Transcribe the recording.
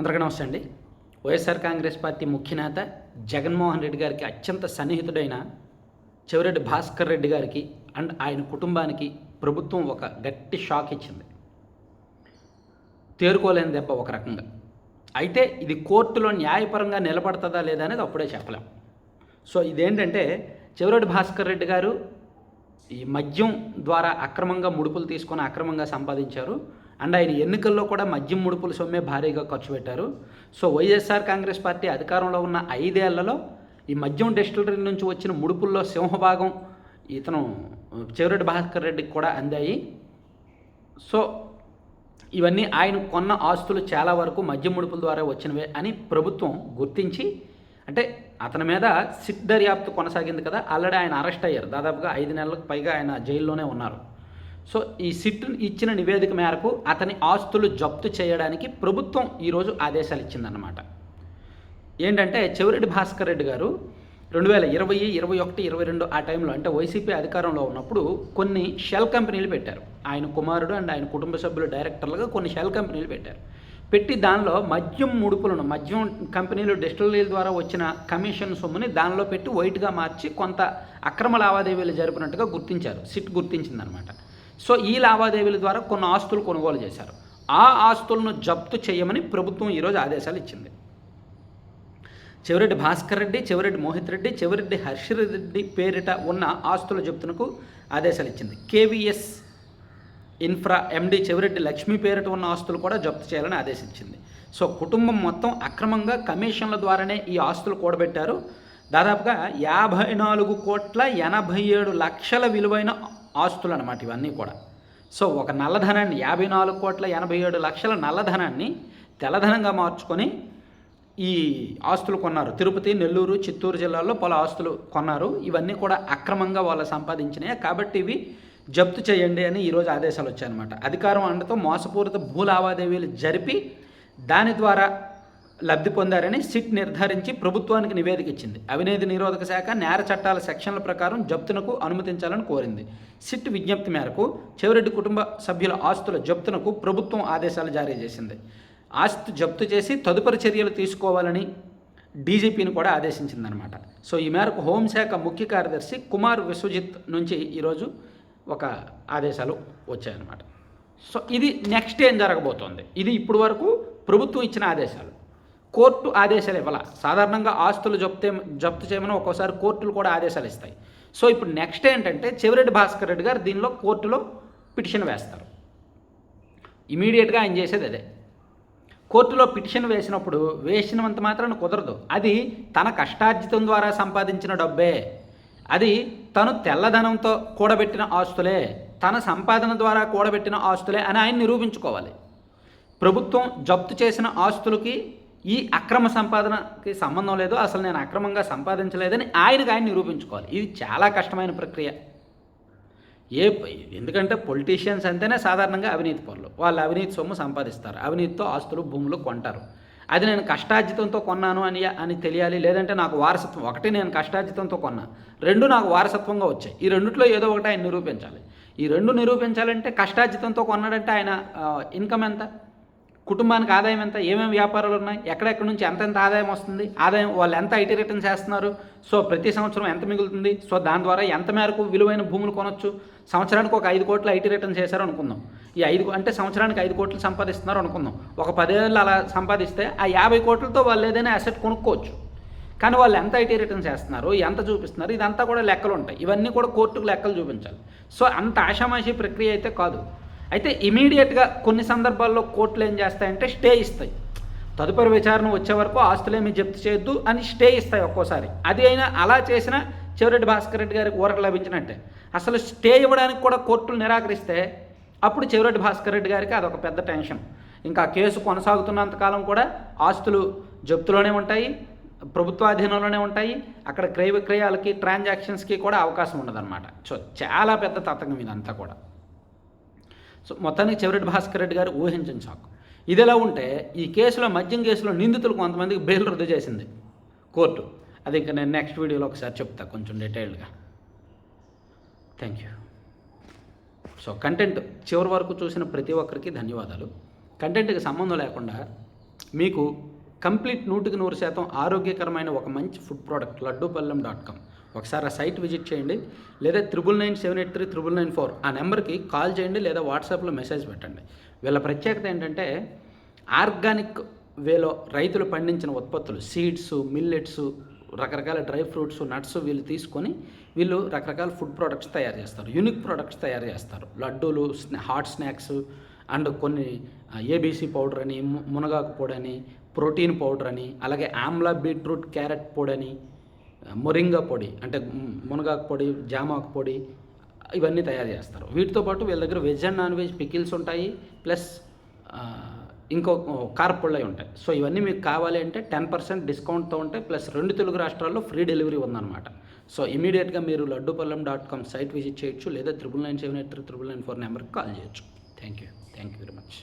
అందరికీ నమస్తే అండి. వైఎస్ఆర్ కాంగ్రెస్ పార్టీ ముఖ్య నేత జగన్మోహన్ రెడ్డి గారికి అత్యంత సన్నిహితుడైన చెవిరెడ్డి భాస్కర్ రెడ్డి గారికి అండ్ ఆయన కుటుంబానికి ప్రభుత్వం ఒక గట్టి షాక్ ఇచ్చింది. తేరుకోలేని దెబ్బ ఒక రకంగా. అయితే ఇది కోర్టులో న్యాయపరంగా నిలబడుతుందా లేదా అనేది అప్పుడే చెప్పలేం. సో ఇదేంటంటే చెవిరెడ్డి భాస్కర్ రెడ్డి గారు ఈ మద్యం ద్వారా అక్రమంగా ముడుపులు తీసుకొని అక్రమంగా సంపాదించారు. అండ్ ఆయన ఎన్నికల్లో కూడా మద్యం ముడుపుల సొమ్మే భారీగా ఖర్చు పెట్టారు. సో వైఎస్ఆర్ కాంగ్రెస్ పార్టీ అధికారంలో ఉన్న ఐదేళ్ళలో ఈ మద్యం డిస్టిలరీ నుంచి వచ్చిన ముడుపుల్లో సింహభాగం ఇతను చెవిరెడ్డి భాస్కర్ రెడ్డికి కూడా అందాయి. సో ఇవన్నీ ఆయన కొన్న ఆస్తులు చాలా వరకు మద్యం ముడుపుల ద్వారా వచ్చినవే అని ప్రభుత్వం గుర్తించి అంటే అతని మీద సిట్ దర్యాప్తు కొనసాగింది కదా ఆల్రెడీ ఆయన అరెస్ట్ అయ్యారు. దాదాపుగా ఐదు నెలలకు పైగా ఆయన జైల్లోనే ఉన్నారు. సో ఈ సిట్ ఇచ్చిన నివేదిక మేరకు అతని ఆస్తులు జప్తు చేయడానికి ప్రభుత్వం ఈరోజు ఆదేశాలు ఇచ్చిందన్నమాట. ఏంటంటే చెవిరెడ్డి భాస్కర్ రెడ్డి గారు రెండు వేల ఇరవై ఇరవై ఒకటి ఇరవై రెండు ఆ టైంలో అంటే వైసీపీ అధికారంలో ఉన్నప్పుడు కొన్ని షెల్ కంపెనీలు పెట్టారు. ఆయన కుమారుడు అండ్ ఆయన కుటుంబ సభ్యులు డైరెక్టర్లుగా కొన్ని షెల్ కంపెనీలు పెట్టారు. పెట్టి దానిలో మద్యం ముడుపులను మద్యం కంపెనీలు డిస్టిలరీల ద్వారా వచ్చిన కమిషన్ సొమ్ముని దానిలో పెట్టి వైట్గా మార్చి కొంత అక్రమ లావాదేవీలు జరిపినట్టుగా గుర్తించారు. సిట్ గుర్తించిందనమాట సో ఈ లావాదేవీల ద్వారా కొన్ని ఆస్తులు కొనుగోలు చేశారు. ఆ ఆస్తులను జప్తు చేయమని ప్రభుత్వం ఈరోజు ఆదేశాలు ఇచ్చింది. చెవిరెడ్డి భాస్కర్ రెడ్డి చెవిరెడ్డి మోహిత్ రెడ్డి చెవిరెడ్డి హర్షరెడ్డి పేరిట ఉన్న ఆస్తుల జప్తునకు ఆదేశాలు ఇచ్చింది. KVS infra MD Chevireddy Lakshmi పేరిట ఉన్న ఆస్తులు కూడా జప్తు చేయాలని ఆదేశించింది. సో కుటుంబం మొత్తం అక్రమంగా కమిషన్ల ద్వారానే ఈ ఆస్తులు కూడబెట్టారు. దాదాపుగా యాభై నాలుగు కోట్ల ఎనభై ఏడు లక్షల విలువైన ఆస్తులు అనమాట ఇవన్నీ కూడా. సో ఒక నల్లధనాన్ని యాభై నాలుగు కోట్ల ఎనభై ఏడు లక్షల నల్లధనాన్ని తెల్లధనంగా మార్చుకొని ఈ ఆస్తులు కొన్నారు. తిరుపతి నెల్లూరు చిత్తూరు జిల్లాల్లో పలు ఆస్తులు కొన్నారు. ఇవన్నీ కూడా అక్రమంగా వాళ్ళు సంపాదించినాయి. కాబట్టి ఇవి జప్తు చేయండి అని ఈరోజు ఆదేశాలు వచ్చాయన్నమాట. అధికారం అండతో మోసపూరిత భూ లావాదేవీలు జరిపి దాని ద్వారా లబ్ధి పొందారని సిట్ నిర్ధారించి ప్రభుత్వానికి నివేదిక ఇచ్చింది. అవినీతి నిరోధక శాఖ నేర చట్టాల సెక్షన్ల ప్రకారం జప్తునకు అనుమతించాలని కోరింది. సిట్ విజ్ఞప్తి మేరకు చెవిరెడ్డి కుటుంబ సభ్యుల ఆస్తుల జప్తునకు ప్రభుత్వం ఆదేశాలు జారీ చేసింది. ఆస్తి జప్తు చేసి తదుపరి చర్యలు తీసుకోవాలని డీజీపీని కూడా ఆదేశించిందనమాట సో ఈ మేరకు హోంశాఖ ముఖ్య కార్యదర్శి కుమార్ విశ్వజిత్ నుంచి ఈరోజు ఒక ఆదేశాలు వచ్చాయన్నమాట. సో ఇది నెక్స్ట్ ఏం జరగబోతోంది? ఇది ఇప్పుడు వరకు ప్రభుత్వం ఇచ్చిన ఆదేశాలు. కోర్టు ఆదేశాలు ఇవ్వాల. సాధారణంగా ఆస్తులు జప్తే జప్తు చేయమని ఒక్కోసారి కోర్టులు కూడా ఆదేశాలు ఇస్తాయి. సో ఇప్పుడు నెక్స్ట్ ఏంటంటే చెవిరెడ్డి భాస్కర్ రెడ్డి గారు దీనిలో కోర్టులో పిటిషన్ వేస్తారు. ఇమీడియట్గా ఆయన చేసేది అదే. కోర్టులో పిటిషన్ వేసినప్పుడు వేసినంత మాత్రాన కుదరదు. అది తన కష్టార్జితం ద్వారా సంపాదించిన డబ్బే. అది తను తెల్లధనంతో కూడబెట్టిన ఆస్తులే. తన సంపాదన ద్వారా కూడబెట్టిన ఆస్తులే అని ఆయన నిరూపించుకోవాలి. ప్రభుత్వం జప్తు చేసిన ఆస్తులకి ఈ అక్రమ సంపాదనకి సంబంధం లేదు అసలు నేను అక్రమంగా సంపాదించలేదని ఆయనకు ఆయన నిరూపించుకోవాలి. ఇది చాలా కష్టమైన ప్రక్రియ. ఏ ఎందుకంటే పొలిటీషియన్స్ అంటేనే సాధారణంగా అవినీతి పనులు. వాళ్ళు అవినీతి సొమ్ము సంపాదిస్తారు. అవినీతితో ఆస్తులు భూములు కొంటారు. అది నేను కష్టార్జితంతో కొన్నాను అని అని తెలియాలి. లేదంటే నాకు వారసత్వం ఒకటి నేను కష్టార్జితంతో కొన్నా. రెండు నాకు వారసత్వంగా వచ్చాయి. ఈ రెండిట్లో ఏదో ఒకటి ఆయన నిరూపించాలి. ఈ రెండు నిరూపించాలంటే కష్టార్జితంతో కొన్నాడంటే ఆయన ఇన్కమ్ ఎంత? కుటుంబానికి ఆదాయం ఎంత? ఏమేమి వ్యాపారాలు ఉన్నాయి? ఎక్కడెక్కడి నుంచి ఎంతెంత ఆదాయం వస్తుంది? ఆదాయం వాళ్ళు ఎంత ఐటీ రిటర్న్ చేస్తున్నారు? సో ప్రతి సంవత్సరం ఎంత మిగులుతుంది? సో దాని ద్వారా ఎంత మేరకు విలువైన భూములు కొనొచ్చు? సంవత్సరానికి ఒక ఐదు కోట్లు ఐటీ రిటర్న్ చేశారు అనుకుందాం. ఈ ఐదు అంటే సంవత్సరానికి ఐదు కోట్లు సంపాదిస్తున్నారు అనుకుందాం. ఒక పదేళ్ళు అలా సంపాదిస్తే ఆ యాభై కోట్లతో వాళ్ళు ఏదైనా అసెట్ కొనుక్కోవచ్చు. కానీ వాళ్ళు ఎంత ఐటీ రిటర్న్ చేస్తున్నారు ఎంత చూపిస్తున్నారు ఇదంతా కూడా లెక్కలు ఉంటాయి ఇవన్నీ కూడా కోర్టుకు లెక్కలు చూపించాలి. సో అంత ఆషామాషి ప్రక్రియ అయితే కాదు. అయితే ఇమీడియట్గా కొన్ని సందర్భాల్లో కోర్టులు ఏం చేస్తాయంటే స్టే ఇస్తాయి. తదుపరి విచారణ వచ్చే వరకు ఆస్తులేమీ జప్తు చేయొద్దు అని స్టే ఇస్తాయి ఒక్కోసారి. అది అయినా అలా చేసిన చెవిరెడ్డి భాస్కర్ రెడ్డి గారికి ఊరట లభించినట్టే. అసలు స్టే ఇవ్వడానికి కూడా కోర్టులు నిరాకరిస్తే అప్పుడు చెవిరెడ్డి భాస్కర్ రెడ్డి గారికి అదొక పెద్ద టెన్షన్. ఇంకా కేసు కొనసాగుతున్నంతకాలం కూడా ఆస్తులు జప్తులోనే ఉంటాయి ప్రభుత్వాధీనంలోనే ఉంటాయి అక్కడ క్రయ విక్రయాలకి ట్రాన్సాక్షన్స్కి కూడా అవకాశం ఉండదన్నమాట. సో చాలా పెద్ద తతంగం ఇదంతా కూడా. సో మొత్తానికి చివరటి భాస్కర్ రెడ్డి గారు ఊహించిన ఇది ఎలా ఉంటే ఈ కేసులో మద్యం కేసులో నిందితులు కొంతమందికి బెయిల్ రద్దు చేసింది కోర్టు. అది ఇంకా నేను నెక్స్ట్ వీడియోలో ఒకసారి చెప్తా కొంచెం డీటెయిల్డ్గా. థ్యాంక్ యూ సో కంటెంట్ చివరి వరకు చూసిన ప్రతి ఒక్కరికి ధన్యవాదాలు. కంటెంట్కి సంబంధం లేకుండా మీకు కంప్లీట్ నూటికి నూరు శాతం ఆరోగ్యకరమైన ఒక మంచి food product Laddupallem dot com. ఒకసారి ఆ సైట్ విజిట్ చేయండి. లేదా triple nine seven eight three triple nine four ఆ నెంబర్కి కాల్ చేయండి లేదా వాట్సాప్లో మెసేజ్ పెట్టండి. వీళ్ళ ప్రత్యేకత ఏంటంటే ఆర్గానిక్ వేలో రైతులు పండించిన ఉత్పత్తులు సీడ్స్ మిల్లెట్స్ రకరకాల డ్రై ఫ్రూట్స్ నట్స్ వీళ్ళు తీసుకొని వీళ్ళు రకరకాల ఫుడ్ ప్రోడక్ట్స్ తయారు చేస్తారు. యూనిక్ ప్రోడక్ట్స్ తయారు చేస్తారు. లడ్డూలు స్నా హాట్ స్నాక్స్ అండ్ కొన్ని ఏబీసీ పౌడర్ అని మునగాకు పొడి అని ప్రోటీన్ పౌడర్ అని అలాగే ఆమ్లా బీట్రూట్ క్యారెట్ పొడి అని మొరింగ పొడి అంటే మునగాకు పొడి జామాకు పొడి ఇవన్నీ తయారు చేస్తారు. వీటితో పాటు వీళ్ళ దగ్గర veg and non veg pickles ఉంటాయి ప్లస్ ఇంకో కార్పుళ్ళై ఉంటాయి. సో ఇవన్నీ మీకు కావాలి అంటే టెన్ పర్సెంట్ డిస్కౌంట్తో ఉంటాయి ప్లస్ రెండు తెలుగు రాష్ట్రాల్లో ఫ్రీ డెలివరీ ఉందన్నమాట. సో ఇమీడియట్గా మీరు Laddupallam dot com site visit చేయొచ్చు లేదా triple nine seven eight three triple nine four నెంబర్కి కాల్ చేయొచ్చు. Thank you. Thank you very much.